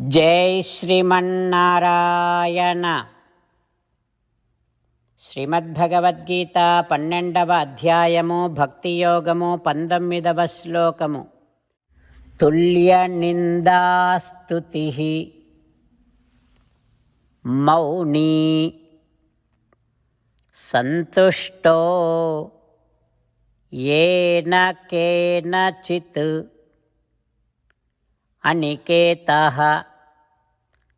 జై శ్రీమన్నారాయణ. శ్రీమద్భగవద్గీత పన్నెండవ అధ్యాయము భక్తి యోగము పంతొమ్మిదవ శ్లోకము. తుల్య నిందాస్తుతి మౌనీ. సంతుష్టో. ఏన కేనచిత్. అనికేత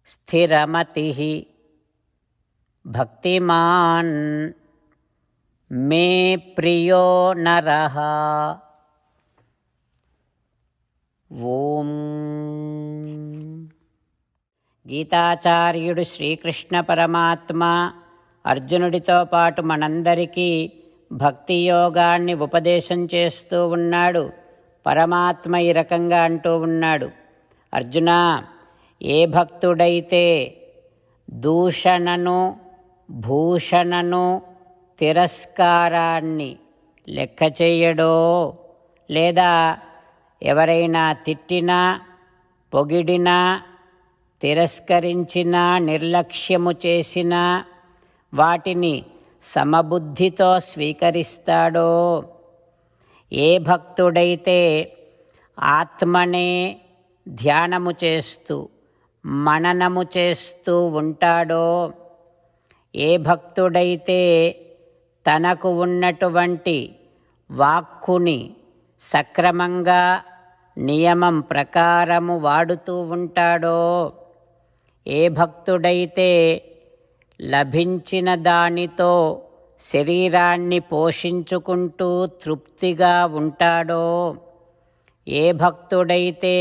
స్థిరమతి భక్తిమాన్ మే ప్రియో నర ఓం గీతాచార్యుడు శ్రీకృష్ణ పరమాత్మ అర్జునుడితో పాటు మనందరికీ భక్తి యోగాన్ని ఉపదేశం చేస్తూ ఉన్నాడు పరమాత్మ ఈ రకంగా అంటూ ఉన్నాడు. అర్జున ఏ భక్తుడైతే దూషణను భూషణను తిరస్కారాన్ని లెక్క చెయ్యడో లేదా ఎవరైనా తిట్టినా పొగిడినా తిరస్కరించినా నిర్లక్ష్యము చేసినా వాటిని సమబుద్ధితో స్వీకరిస్తాడో ఏ భక్తుడైతే ఆత్మనే ధ్యానము చేస్తూ మననము చేస్తూ ఉంటాడో? ఏ భక్తుడైతే తనకు ఉన్నటువంటి వాక్కుని సక్రమంగా నియమం ప్రకారము వాడుతూ ఉంటాడో? ఏ భక్తుడైతే లభించిన దానితో శరీరాన్ని పోషించుకుంటూ తృప్తిగా ఉంటాడో? ఏ భక్తుడైతే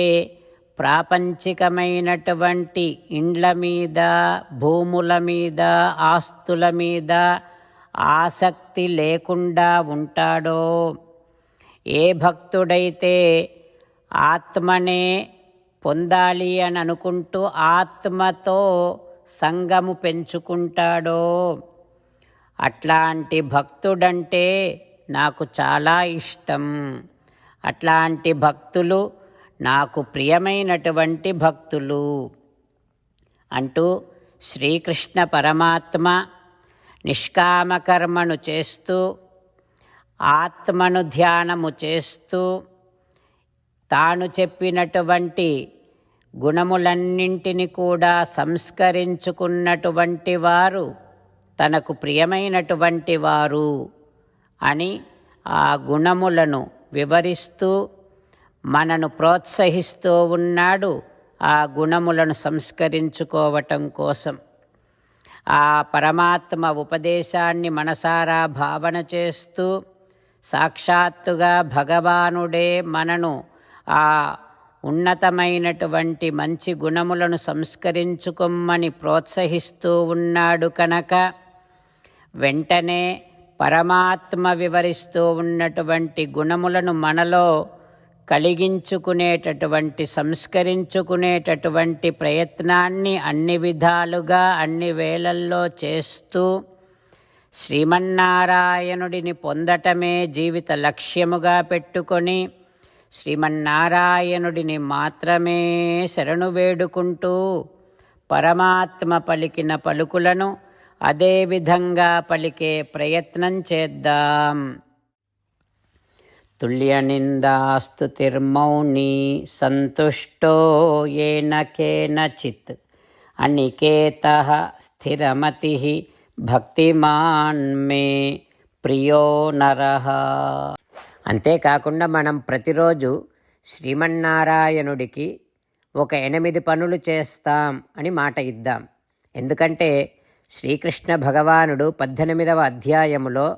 ప్రాపంచికమైనటువంటి ఇండ్ల మీద భూముల మీద ఆస్తుల మీద ఆసక్తి లేకుండా ఉంటాడో? ఏ భక్తుడైతే ఆత్మనే పొందాలి అని అనుకుంటూ ఆత్మతో సంగము పెంచుకుంటాడో? అట్లాంటి భక్తుడంటే నాకు చాలా ఇష్టం. అట్లాంటి భక్తులు నాకు ప్రియమైనటువంటి భక్తులు అంటూ శ్రీకృష్ణ పరమాత్మ నిష్కామకర్మను చేస్తూ ఆత్మను ధ్యానము చేస్తూ తాను చెప్పినటువంటి గుణములన్నింటిని కూడా సంస్కరించుకున్నటువంటి వారు తనకు ప్రియమైనటువంటి వారు అని ఆ గుణములను వివరిస్తూ మనను ప్రోత్సహిస్తూ ఉన్నాడు ఆ గుణములను సంస్కరించుకోవటం కోసం. ఆ పరమాత్మ ఉపదేశాన్ని మనసారా భావన చేస్తూ సాక్షాత్తుగా భగవానుడే మనను ఆ ఉన్నతమైనటువంటి మంచి గుణములను సంస్కరించుకోమని ప్రోత్సహిస్తూ ఉన్నాడు కనుక వెంటనే పరమాత్మ వివరిస్తూ ఉన్నటువంటి గుణములను మనలో కలిగించుకునేటటువంటి సంస్కరించుకునేటటువంటి ప్రయత్నాన్ని అన్ని విధాలుగా అన్ని వేళల్లో చేస్తూ శ్రీమన్నారాయణుడిని పొందటమే జీవిత లక్ష్యముగా పెట్టుకొని శ్రీమన్నారాయణుడిని మాత్రమే శరణు వేడుకుంటూ పరమాత్మ పలికిన పలుకులను అదేవిధంగా పలికే ప్రయత్నం చేద్దాం. తుల్యనిందాస్తుతిర్మౌని సంతుష్టో ఏన కేనచిత్. అనికేత స్థిరమతి భక్తిమాన్ మే ప్రియో నర. అంతేకాకుండా మనం ప్రతిరోజు శ్రీమన్నారాయణుడికి ఒక ఎనిమిది పనులు చేస్తాం అని మాట ఇద్దాం. ఎందుకంటే శ్రీకృష్ణ భగవానుడు పద్దెనిమిదవ అధ్యాయములో